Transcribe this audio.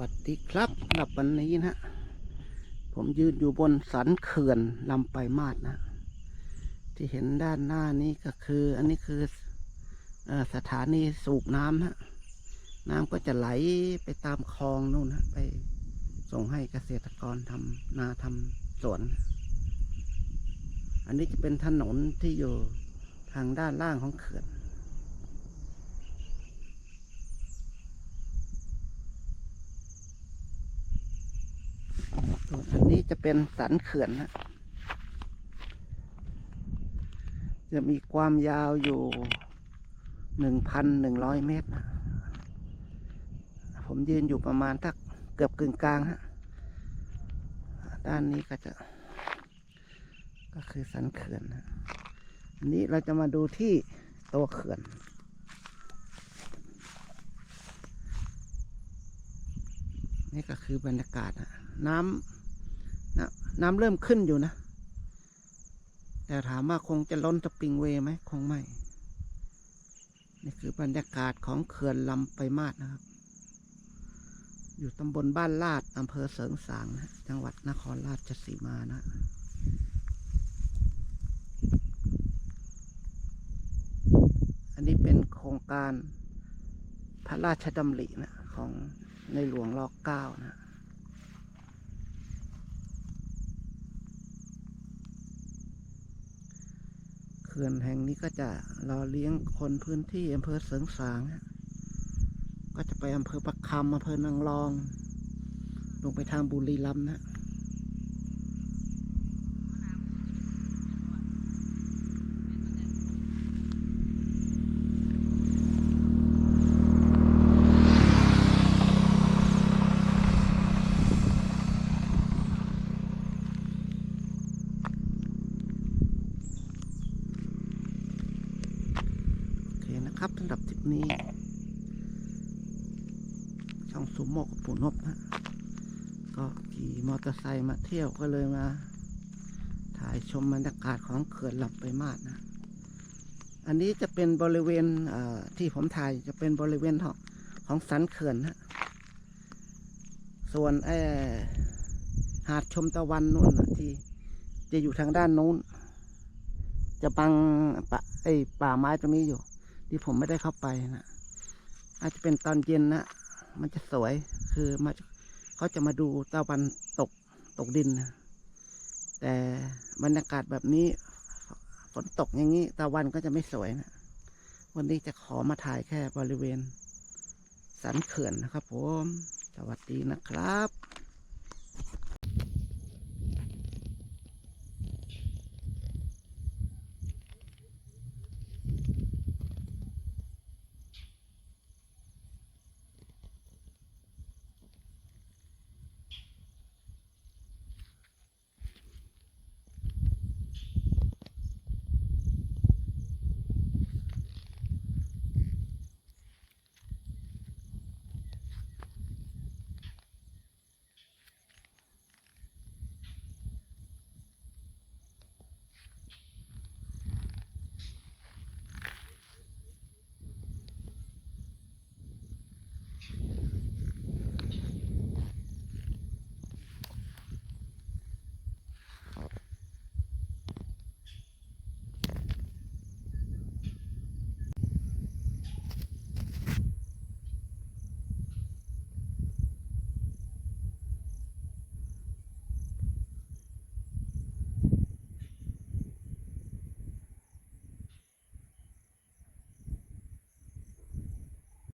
วัสดีครับสำหรับวันนี้นะ ผมยืนอยู่บนสันเขื่อนลำไปมาดนะ ที่เห็นด้านหน้านี้ก็คือ อันนี้คือออสถานีสูบน้ำนะน้ำก็จะไหลไปตามคลองนู่นนะไปส่งให้เกษตรกรทำนาทำสวน อันนี้จะเป็นถนนที่อยู่ทางด้านล่างของเขื่อน ส่วน อันนี้จะเป็นสันเขื่อนนะจะมีความยาวอยู่หนึ่งพันหนึ่งร้อยเมตรนะผมยืนอยู่ประมาณทักเกือบกึ่งกลางฮะ ด้านนี้ก็จะ ก็คือสันเขื่อนนะอันนี้เราจะมาดูที่ตัวเขื่อนนี่ก็คือบรรยากาศนะน้ำ น้ำเริ่มขึ้นอยู่นะ แต่ถามว่าคงจะล้นสปริงเวย์ไหมคงไม่ นี่คือบรรยากาศของเขื่อนลำไปมาดนะครับ อยู่ตำบลบ้านลาดอำเภอเสริงสางนะจังหวัดนครราชสีมานะอันนี้เป็นโครงการพระราชดำรินะของในหลวงรอเก้านะ ขื่อนแห่งนี้ก็จะรอเลี้ยงคนพื้นที่อำเภอเสริงสาง ก็จะไปอำเภอประคำอำเภอนางรอง ลงไปทางบุรีรัมย์นะ ครับสำหรับทริปนี้ ช่องสุโมกปู่นบนะก็ขี่มอเตอร์ไซค์มาเที่ยวก็เลยมา ถ่ายชมบรรยากาศของเขื่อนลำไปมาดนะ อันนี้จะเป็นบริเวณเที่ผมถ่ายจะเป็นบริเวณของของสันเขื่อนนะส่วนไอหาดชมตะวันนู่นนะที่จะอยู่ทางด้านนู้น จะบังป่าไอ้ป่าไม้ตรงนี้อยู่ ที่ผมไม่ได้เข้าไปนะอาจจะเป็นตอนเย็นนะมันจะสวยคือมาเขาจะมาดูตะวันตกตกดินนะแต่บรรยากาศแบบนี้ฝนตกอย่างนี้ตะวันก็จะไม่สวยนะวันนี้จะขอมาถ่ายแค่บริเวณสันเขื่อนนะครับผม สวัสดีนะครับ